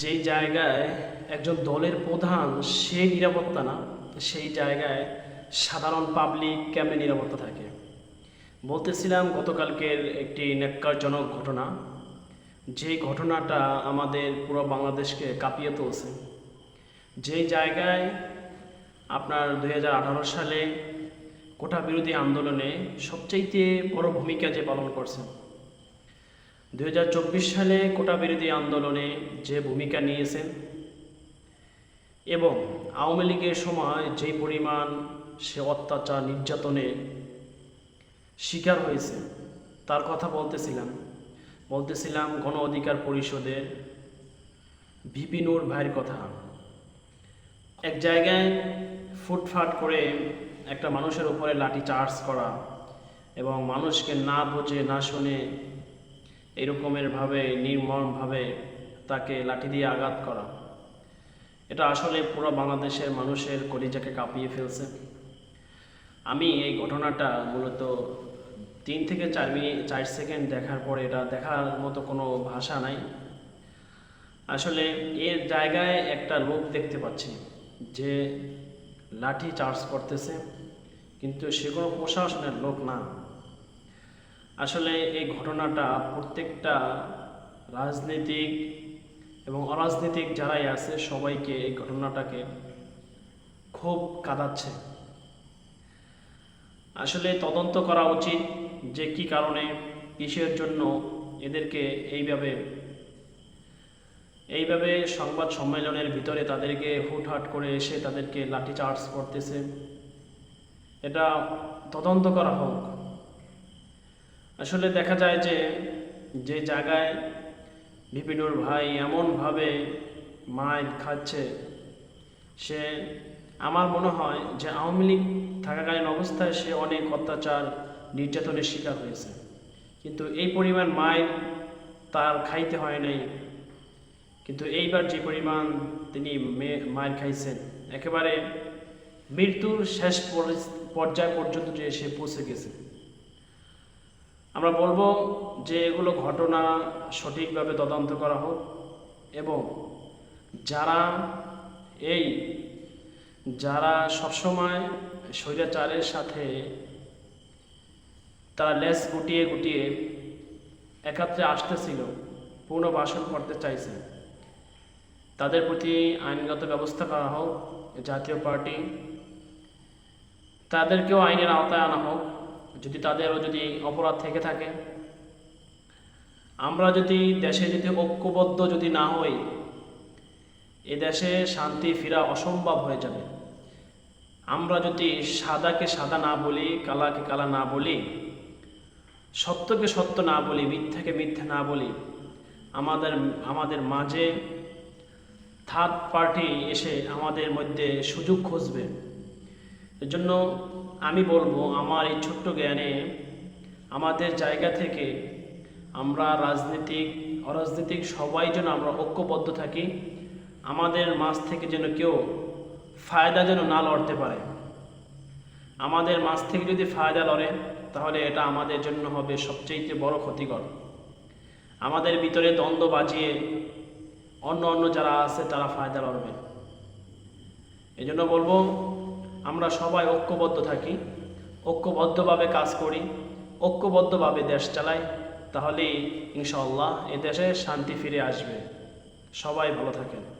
যেই জায়গায় একজন দলের প্রধান, সে নিরাপত্তা না, সেই জায়গায় সাধারণ পাবলিক কেমনে নিরাপত্তা থাকে? বলতেছিলাম গতকালকের একটি নেককারজনক ঘটনা। যে ঘটনাটা আমাদের পুরো বাংলাদেশকে কাঁপিয়ে তুলছে। যেই জায়গায় আপনার দু হাজার আঠারো সালে কোটা বিরোধী আন্দোলনে সবচাইতে বড় ভূমিকা যে পালন করছেন দু হাজার চব্বিশ সালে কোটা বিরোধী আন্দোলনে যে ভূমিকা নিয়েছেন এবং আওয়ামী লীগের সময় যে পরিমাণ সে অত্যাচার নির্যাতনে শিকার হয়েছে, তার কথা বলতেছিলাম। বলতেছিলাম গণ অধিকার পরিষদের ভিপিনুর ভাইয়ের কথা। এক জায়গায় ফুটফাট করে একটা মানুষের উপরে লাঠি চার্জ করা এবং মানুষকে না বোঝে, না শুনে এরকমের ভাবে নির্মমভাবে তাকে লাঠি দিয়ে আঘাত করা। এটা আসলে পুরো বাংলাদেশের মানুষের কলিজাকে কাঁপিয়ে ফেলছে। আমি এই ঘটনাটা মূলত তিন থেকে চার মিনিট চার সেকেন্ড দেখার পরে এটা দেখার মতো কোনো ভাষা নাই। আসলে এর জায়গায় একটা লোক দেখতে পাচ্ছি যে লাঠি চার্জ করতেছে, কিন্তু সে কোনো প্রশাসনের লোক না। আসলে এই ঘটনাটা প্রত্যেকটা রাজনৈতিক এবং অরাজনৈতিক যারাই আছে, সবাইকে এই ঘটনাটাকে খুব কাঁদাচ্ছে। আসলে তদন্ত করা উচিত যে কি কারণে, কিসের জন্য এদেরকে এইভাবে এইভাবে সংবাদ সম্মেলনের ভিতরে তাদেরকে হুটহাট করে এসে তাদেরকে লাঠিচার্জ করতেছে। এটা তদন্ত করা হোক। আসলে দেখা যায় যে যে জায়গায় বিপিনুর ভাই এমনভাবে মায়ের খাচ্ছে, সে আমার মনে হয় যে আওয়ামী লীগ থাকাকালীন অবস্থায় সে অনেক অত্যাচার, নির্যাতনের শিকার হয়েছে। কিন্তু এই পরিমাণ মায়ের তার খাইতে হয় নাই। কিন্তু এইবার যে পরিমাণ তিনি মায়ের খাইছেন, একেবারে মৃত্যুর শেষ পরি- পর্যায় পর্যন্ত যে সে পৌঁছে গেছে। আমরা বলব যে এগুলো ঘটনা সঠিকভাবে তদন্ত করা হোক এবং যারা এই যারা সবসময় স্বৈরাচারের সাথে তারা লেস গুটিয়ে গুটিয়ে একাত্রে আসতেছিল পুনর্বাসন করতে চাইছে, তাদের প্রতি আইনগত ব্যবস্থা করা হোক, জাতীয় পার্টি, তাদেরকেও আইনের আওতায় আনা হোক। যদি তাদেরও যদি অপরাধ থেকে থাকে। আমরা যদি দেশে যদি ঐক্যবদ্ধ যদি না হই, এ দেশে শান্তি ফেরা অসম্ভব হয়ে যাবে। আমরা যদি সাদাকে সাদা না বলি, কালাকে কালা না বলি, সত্যকে সত্য না বলি, মিথ্যাকে মিথ্যা না বলি, আমাদের আমাদের মাঝে থার্ড পার্টি এসে আমাদের মধ্যে সুযোগ খুঁজবে। এজন্য আমি বলব, আমার এই ছোট্ট জ্ঞানে আমাদের জায়গা থেকে আমরা রাজনীতিক, অরাজনৈতিক সবাই যেন আমরা ঐক্যবদ্ধ থাকি, আমাদের মাঝ থেকে যেন কেউ ফায়দা যেন না লড়তে পারে। আমাদের মাঝ থেকে যদি ফায়দা লড়ে, তাহলে এটা আমাদের জন্য হবে সবচেয়ে বড় ক্ষতিকর। আমাদের ভিতরে দ্বন্দ্ব বাজিয়ে অন্য অন্য যারা আছে, তারা ফায়দা লড়বে। এই জন্য বলব আমরা সবাই ঐক্যবদ্ধ থাকি, ঐক্যবদ্ধভাবে কাজ করি, ঐক্যবদ্ধভাবে দেশ চালাই, তাহলেই ইনশাল্লাহ এ দেশে শান্তি ফিরে আসবে। সবাই ভালো থাকেন।